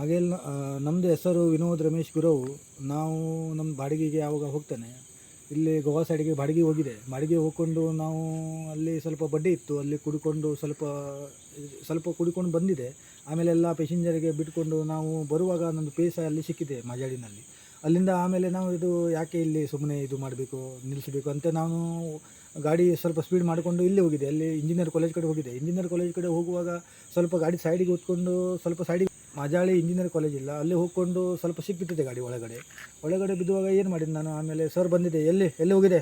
ಮಗೇಲ್ ನಮ್ಮದು ಹೆಸರು ವಿನೋದ್ ರಮೇಶ್ ಗುರವು. ನಾವು ನಮ್ಮ ಬಾಡಿಗೆಗೆ ಯಾವಾಗ ಹೋಗ್ತೇನೆ, ಇಲ್ಲಿ ಗೋವಾ ಸೈಡಿಗೆ ಬಾಡಿಗೆ ಹೋಗಿದೆ. ಬಾಡಿಗೆ ಹೋಗ್ಕೊಂಡು ನಾವು ಅಲ್ಲಿ ಸ್ವಲ್ಪ ಬಡ್ಡಿ ಇತ್ತು, ಅಲ್ಲಿ ಕುಡ್ಕೊಂಡು ಸ್ವಲ್ಪ ಸ್ವಲ್ಪ ಕುಡ್ಕೊಂಡು ಬಂದಿದೆ. ಆಮೇಲೆ ಎಲ್ಲ ಪೆಸೆಂಜರಿಗೆ ಬಿಟ್ಕೊಂಡು ನಾವು ಬರುವಾಗ ನಮ್ಮದು ಪೇಸ ಅಲ್ಲಿ ಸಿಕ್ಕಿದೆ ಮಜಾಡಿನಲ್ಲಿ. ಅಲ್ಲಿಂದ ಆಮೇಲೆ ನಾವು ಇದು ಯಾಕೆ ಇಲ್ಲಿ ಸುಮ್ಮನೆ ಇದು ಮಾಡಬೇಕು ನಿಲ್ಲಿಸಬೇಕು ಅಂತ ನಾನು ಗಾಡಿ ಸ್ವಲ್ಪ ಸ್ಪೀಡ್ ಮಾಡಿಕೊಂಡು ಇಲ್ಲಿ ಹೋಗಿದೆ. ಅಲ್ಲಿ ಇಂಜಿನಿಯರ್ ಕಾಲೇಜ್ ಕಡೆ ಹೋಗಿದೆ. ಇಂಜಿನಿಯರ್ ಕಾಲೇಜ್ ಕಡೆ ಹೋಗುವಾಗ ಸ್ವಲ್ಪ ಗಾಡಿ ಸೈಡಿಗೆ ಹೊತ್ಕೊಂಡು ಸ್ವಲ್ಪ ಸೈಡಿಗೆ ಮಾಜಾಳಿ ಇಂಜಿನಿಯರ್ ಕಾಲೇಜ್ ಇಲ್ಲ. ಅಲ್ಲಿ ಹೋಗ್ಕೊಂಡು ಸ್ವಲ್ಪ ಸಿಕ್ಕಿಟ್ಟಿದೆ ಗಾಡಿ ಒಳಗಡೆ. ಒಳಗಡೆ ಬಿದ್ದುವಾಗ ಏನು ಮಾಡಿದ್ದು ನಾನು? ಆಮೇಲೆ ಸರ್ ಬಂದಿದೆ. ಎಲ್ಲಿ? ಎಲ್ಲಿ ಹೋಗಿದೆ?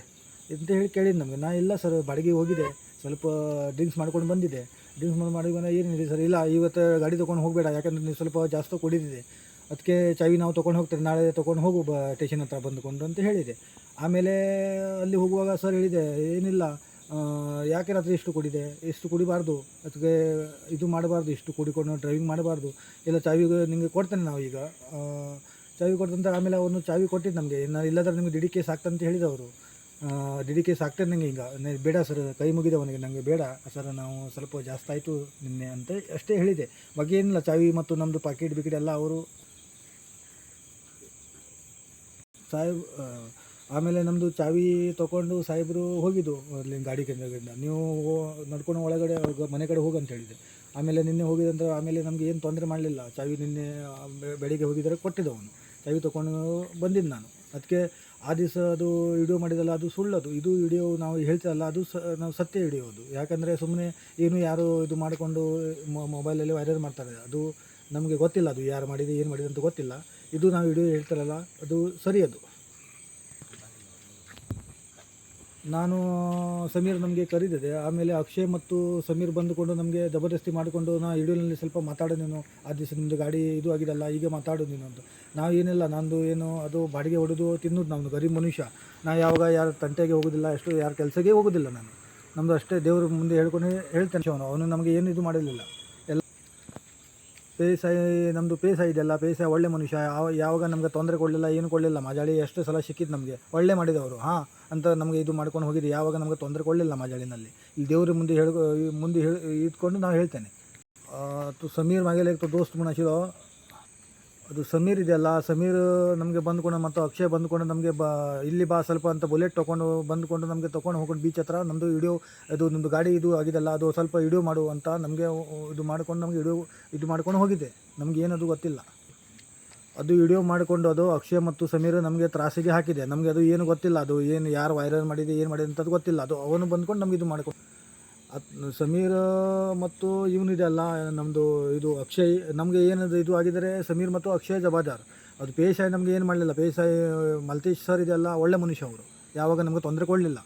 ಅಂತ ಹೇಳಿ ಕೇಳಿದ್ದು ನಮಗೆ. ನಾ ಇಲ್ಲ ಸರ್ ಬಾಡಿಗೆ ಹೋಗಿದೆ. ಸ್ವಲ್ಪ ಡ್ರಿಂಕ್ಸ್ ಮಾಡ್ಕೊಂಡು ಬಂದಿದೆ ಡ್ರಿಂಕ್ಸ್ ಮಾಡಿ ಮಾಡಿ ಬಂದ ಏನಿದೆ ಸರ್ ಇಲ್ಲ, ಇವತ್ತು ಗಾಡಿ ತೊಗೊಂಡು ಹೋಗಬೇಡ. ಯಾಕಂದ್ರೆ ನೀವು ಸ್ವಲ್ಪ ಜಾಸ್ತಿ ಕುಡಿದಿದೆ. ಅದಕ್ಕೆ ಚಾವಿ ನಾವು ತೊಗೊಂಡು ಹೋಗ್ತೇವೆ. ನಾಳೆ ತೊಗೊಂಡು ಹೋಗು, ಬ ಸ್ಟೇಷನ್ ಹತ್ರ ಬಂದುಕೊಂಡು ಅಂತ ಹೇಳಿದೆ. ಆಮೇಲೆ ಅಲ್ಲಿ ಹೋಗುವಾಗ ಸರ್ ಹೇಳಿದೆ, ಏನಿಲ್ಲ ಯಾಕೆ ರಾತ್ರಿ ಇಷ್ಟು ಕುಡಿದೆ? ಇಷ್ಟು ಕುಡಿಬಾರ್ದು. ಅದಕ್ಕೆ ಇದು ಮಾಡಬಾರ್ದು, ಇಷ್ಟು ಕುಡಿಕೊಂಡು ಡ್ರೈವಿಂಗ್ ಮಾಡಬಾರ್ದು. ಇಲ್ಲ ಚಾವಿ ನಿಮಗೆ ಕೊಡ್ತೇನೆ ನಾವು ಈಗ. ಚಾವಿ ಕೊಡ್ತಂತ ಆಮೇಲೆ ಅವನು ಚಾವಿ ಕೊಟ್ಟಿದ್ದು ನಮಗೆ. ನಾನು ಇಲ್ಲದ್ರೆ ನಿಮಗೆ ಡಿ ಡಿ ಕೇಸ್ ಆಗ್ತಂತ ಹೇಳಿದವರು ಡಿ ಕೇಸ್ ಆಗ್ತೇನೆ ನನಗೆ ಈಗ. ಬೇಡ ಸರ್, ಕೈ ಮುಗಿದವನಿಗೆ ನನಗೆ ಬೇಡ. ಸರ್, ನಾವು ಸ್ವಲ್ಪ ಜಾಸ್ತಿ ಆಯಿತು ನಿನ್ನೆ ಅಂತ ಅಷ್ಟೇ ಹೇಳಿದೆ. ಬಗ್ಗೆ ಏನಿಲ್ಲ, ಚಾವಿ ಮತ್ತು ನಮ್ಮದು ಪಾಕೆಟ್ ಬಿಕೆಟ್ ಎಲ್ಲ ಅವರು. ಸಾಹೇಬ್ ಆಮೇಲೆ ನಮ್ಮದು ಚಾವಿ ತೊಗೊಂಡು ಸಾಹೇಬರು ಹೋಗಿದ್ದು ಅಲ್ಲಿ ಗಾಡಿ ಕೇಂದ್ರಗಳಿಂದ. ನೀವು ನಡ್ಕೊಂಡು ಒಳಗಡೆ ಮನೆ ಕಡೆ ಹೋಗಿ ಅಂತ ಹೇಳಿದೆ ಆಮೇಲೆ ನಿನ್ನೆ ಹೋಗಿದಂದ್ರೆ ಆಮೇಲೆ ನಮಗೆ ಏನು ತೊಂದರೆ ಮಾಡಲಿಲ್ಲ. ಚಾವಿ ನಿನ್ನೆ ಬೆಳಿಗ್ಗೆ ಹೋಗಿದ್ದರೆ ಬೆಳಿಗ್ಗೆ ಅವನು. ಚಾವಿ ತೊಗೊಂಡು ಬಂದಿದ್ದು ನಾನು. ಅದಕ್ಕೆ ಆ ದಿವಸ ಅದು ವಿಡಿಯೋ ಮಾಡಿದಲ್ಲ, ಅದು ಸುಳ್ಳದು. ಇದು ವಿಡಿಯೋ ನಾವು ಹೇಳ್ತೀವಲ್ಲ ಅದು ಸ, ನಾವು ಸತ್ಯ ಹಿಡಿಯೋದು. ಯಾಕಂದರೆ ಸುಮ್ಮನೆ ಏನು ಯಾರು ಇದು ಮಾಡಿಕೊಂಡು ಮೊಬೈಲಲ್ಲಿ ವೈರಲ್ ಮಾಡ್ತಾರೆ. ಅದು ನಮಗೆ ಗೊತ್ತಿಲ್ಲ, ಅದು ಯಾರು ಮಾಡಿದೆ, ಏನು ಮಾಡಿದೆ ಅಂತ ಗೊತ್ತಿಲ್ಲ. ಇದು ನಾವು ವಿಡಿಯೋ ಹೇಳ್ತಾರಲ್ಲ, ಅದು ಸರಿ ಅದು ನಾನು ಸಮೀರ್ ನಮಗೆ ಕರೀದಿದೆ. ಆಮೇಲೆ ಅಕ್ಷಯ್ ಮತ್ತು ಸಮೀರ್ ಬಂದುಕೊಂಡು ನಮಗೆ ಜಬರ್ದಸ್ತಿ ಮಾಡಿಕೊಂಡು ನಾ ವಿಡಿಯೋನಲ್ಲಿ ಸ್ವಲ್ಪ ಮಾತಾಡು ನೀನು. ಆ ದಿವಸ ನಿಮ್ಮದು ಗಾಡಿ ಇದು ಆಗಿದಲ್ಲ ಈಗ ಮಾತಾಡು ನೀನು ಅಂತ. ನಾವು ಏನಿಲ್ಲ, ನಂದು ಏನು, ಅದು ಬಾಡಿಗೆ ಹೊಡೆದು ತಿನ್ನೋದು ನಮ್ಮದು ಗರೀಬ್ ಮನುಷ್ಯ. ನಾ ಯಾವಾಗ ಯಾರ ತಂಟೆಗೆ ಹೋಗೋದಿಲ್ಲ, ಎಷ್ಟು ಯಾರ ಕೆಲಸಕ್ಕೆ ಹೋಗೋದಿಲ್ಲ ನಾನು. ನಮ್ಮದು ಅಷ್ಟೇ ದೇವ್ರ ಮುಂದೆ ಹೇಳ್ಕೊಂಡು, ಹೇಳ್ತೇನೆ ಅವನು ನಮಗೆ ಏನು ಇದು ಮಾಡಿರಲಿಲ್ಲ. ಪೇಸ ನಮ್ಮದು ಪೇಸ ಇದೆಯಲ್ಲ ಪೇಸ ಒಳ್ಳೆ ಮನುಷ್ಯ ಯಾವಾಗ ನಮಗೆ ತೊಂದರೆ ಕೊಡಲಿಲ್ಲ, ಏನು ಕೊಡಲಿಲ್ಲ, ಮಜಾಳಿ ಎಷ್ಟು ಸಲ ಸಿಕ್ಕಿದ್ದು ನಮಗೆ. ಒಳ್ಳೆ ಮಾಡಿದವರು, ಹಾಂ, ಅಂತ ನಮಗೆ ಇದು ಮಾಡ್ಕೊಂಡು ಹೋಗಿದ್ದು, ಯಾವಾಗ ನಮಗೆ ತೊಂದರೆ ಕೊಡಲಿಲ್ಲ ಮಜಾಳಿನಲ್ಲಿ. ಇಲ್ಲಿ ದೇವ್ರ ಮುಂದೆ ಹೇಳ್ಕೊ, ಮುಂದೆ ಹೇಳಿ ಇಟ್ಕೊಂಡು ನಾವು ಹೇಳ್ತೇನೆ. ತು ಸಮೀರ್ ಮಾಗೇಲೆ ತೋ ದೋಸ್ತ್ ಮುಣಶಿರೋ ಅದು ಸಮೀರ್ ಇದೆಯಲ್ಲ, ಸಮೀರ್ ನಮಗೆ ಬಂದ್ಕೊಂಡು ಮತ್ತು ಅಕ್ಷಯ್ ಬಂದ್ಕೊಂಡು ನಮಗೆ ಬ, ಇಲ್ಲಿ ಬಾ ಸ್ವಲ್ಪ ಅಂತ ಬುಲೆಟ್ ತೊಗೊಂಡು ಬಂದ್ಕೊಂಡು ನಮಗೆ ತೊಗೊಂಡು ಹೋಗ್ಕೊಂಡು ಬೀಚ್ ಹತ್ರ. ನಮ್ಮದು ವಿಡಿಯೋ ಅದು ನಿಮ್ಮದು ಗಾಡಿ ಇದು ಆಗಿದೆಲ್ಲ, ಅದು ಸ್ವಲ್ಪ ವಿಡಿಯೋ ಮಾಡು ಅಂತ ನಮಗೆ ಇದು ಮಾಡ್ಕೊಂಡು ನಮಗೆ ವಿಡಿಯೋ ಇದು ಮಾಡ್ಕೊಂಡು ಹೋಗಿದೆ ನಮಗೆ ಏನದು ಗೊತ್ತಿಲ್ಲ. ಅದು ವಿಡಿಯೋ ಮಾಡಿಕೊಂಡು ಅದು ಅಕ್ಷಯ್ ಮತ್ತು ಸಮೀರ್ ನಮಗೆ ತ್ರಾಸಿಗೆ ಹಾಕಿದೆ. ನಮಗೆ ಅದು ಏನು ಗೊತ್ತಿಲ್ಲ. ಅದು ಏನು, ಯಾರು ವೈರಲ್ ಮಾಡಿದೆ, ಏನು ಮಾಡಿದೆ ಅಂತದ್ದು ಗೊತ್ತಿಲ್ಲ. ಅದು ಅವನು ಬಂದ್ಕೊಂಡು ನಮಗೆ ಇದು ಮಾಡ್ಕೊಂಡು ಸಮೀರ್ ಮತ್ತು ಇವನಿದೆ ಅಲ್ಲ ನಮ್ಮದು ಇದು ಅಕ್ಷಯ್, ನಮಗೆ ಏನದು ಇದು ಆಗಿದರೆ ಸಮೀರ್ ಮತ್ತು ಅಕ್ಷಯ್ ಜಬಾದಾರ್. ಅದು ಪೇಶಾಯ್ ನಮಗೆ ಏನು ಮಾಡಲಿಲ್ಲ. ಪೇಶಾಯ್ ಮಲ್ತೇಶ್ ಸರ್ ಇದೆಲ್ಲ ಒಳ್ಳೆ ಮನುಷ್ಯ ಅವರು. ಯಾವಾಗ ನಮಗೆ ತೊಂದರೆ ಕೊಡಲಿಲ್ಲ